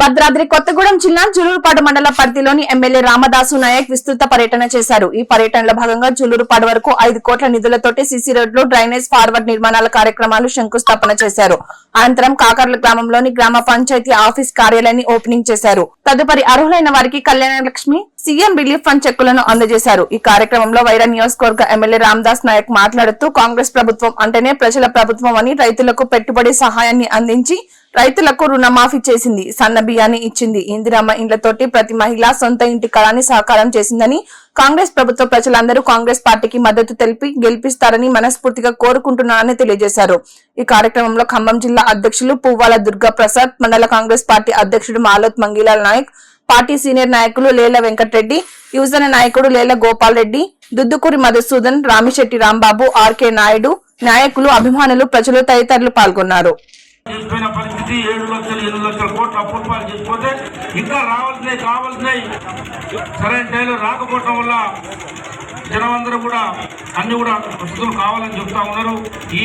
భద్రాద్రి కొత్తగూడెం జిల్లా జులూరుపాడు మండల పరిధిలోని ఎమ్మెల్యే రామదాసు నాయక్ విస్తృత పర్యటన చేశారు. ఈ పర్యటనలో భాగంగా జులూరుపాడు వరకు ఐదు కోట్ల నిధులతోటి సీసీ రోడ్లు డ్రైనేజ్ ఫార్వర్డ్ నిర్మాణాల కార్యక్రమాలు శంకుస్థాపన చేశారు. అనంతరం కాకర్ల గ్రామంలోని గ్రామ పంచాయతీ ఆఫీస్ కార్యాలయాన్ని ఓపెనింగ్ చేశారు. తదుపరి అర్హులైన వారికి Kalyana Lakshmi CM relief fund చెక్కులను అందజేశారు. ఈ కార్యక్రమంలో వైరా నియోజకవర్గ ఎమ్మెల్యే రామ్దాస్ నాయక్ మాట్లాడుతూ కాంగ్రెస్ ప్రభుత్వం అంటేనే ప్రజల ప్రభుత్వం అని రైతులకు పెట్టుబడి సహాయాన్ని అందించి రైతులకు రుణమాఫీ చేసింది. సన్న బియ్యాన్ని ఇచ్చింది. ఇందిరమ్మ ఇండ్లతోటి ప్రతి మహిళ సొంత ఇంటి కళాన్ని సహకారం చేసిందని కాంగ్రెస్ ప్రభుత్వ ప్రజలందరూ కాంగ్రెస్ పార్టీకి మద్దతు తెలిపి గెలిపిస్తారని మనస్ఫూర్తిగా కోరుకుంటున్నారని తెలియజేశారు. ఈ కార్యక్రమంలో ఖమ్మం జిల్లా అధ్యక్షులు పువ్వాల దుర్గా ప్రసాద్ మండల కాంగ్రెస్ పార్టీ అధ్యక్షుడు మాలోత్ మంగీలాల్ నాయక్ పార్టీ సీనియర్ నాయకులు లేల వెంకటరెడ్డి యువజన నాయకుడు లేల గోపాల్ రెడ్డి దుద్దుకూరి మధుసూదన్ రామిశెట్టి రాంబాబు ఆర్కే నాయుడు నాయకులు అభిమానులు ప్రజలు తదితరులు పాల్గొన్నారు. చేసిపోయిన పరిస్థితి ఏడు లక్షలు ఎనిమిది లక్షల కోట్ల అప్పుల చేసిపోతే ఇంకా రావాల్సినవి కావాల్సినవి సరైన టైంలో రాకపోవటం వల్ల జనమందరూ కూడా అన్ని కూడా వసతులు కావాలని చెప్తా ఉన్నారు. ఈ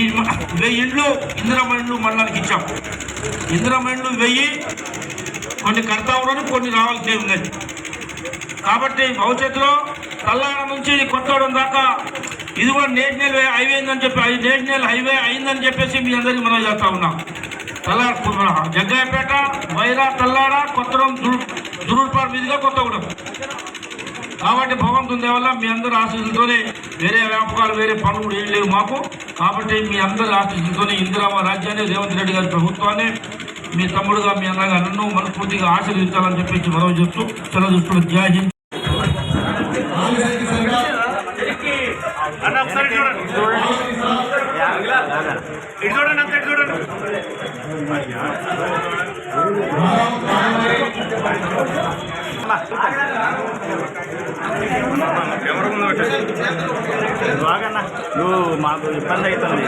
వెయ్యి ఇండ్లు ఇందిరమ్మ ఇండ్లు మండలానికి ఇచ్చాం. ఇందిరమ్మ ఇండ్లు వెయ్యి కొన్ని కడతా ఉన్నారు కొన్ని రావాల్సి ఉన్నాయి కాబట్టి భవిష్యత్తులో తల్లాడ నుంచి కొత్తగూడెం దాకా ఇది కూడా నేషనల్ హైవే అయిందని చెప్పి నేషనల్ హైవే అయిందని చెప్పేసి మీ అందరికీ మనం చేస్తా ఉన్నాం. తల్లాడ జగ్గయ్యపేట వైరా తల్లాడ కొత్తగూడెం దురు- మీదుగా కొత్తగూడెం. కాబట్టి భగవంతుని వల్ల మీ అందరి ఆశీస్సులతోనే వేరే వ్యాపకాలు వేరే పనులు కూడా ఏం లేవు మాకు. కాబట్టి మీ అందరి ఆశీస్సులతోనే ఇందిరామ రాజ్యాన్ని రేవంత్ రెడ్డి గారి ప్రభుత్వాన్ని మీ తమ్ముడుగా మీ అన్నగా నన్ను మనస్ఫూర్తిగా ఆశీర్వదించాలని చెప్పేసి మనవి చెప్తూ సెలవు చూస్తున్న. జై హింద్. అన్న ఎవరు బాగన్నా నువ్వు మాకు ఇబ్బంది అవుతుంది.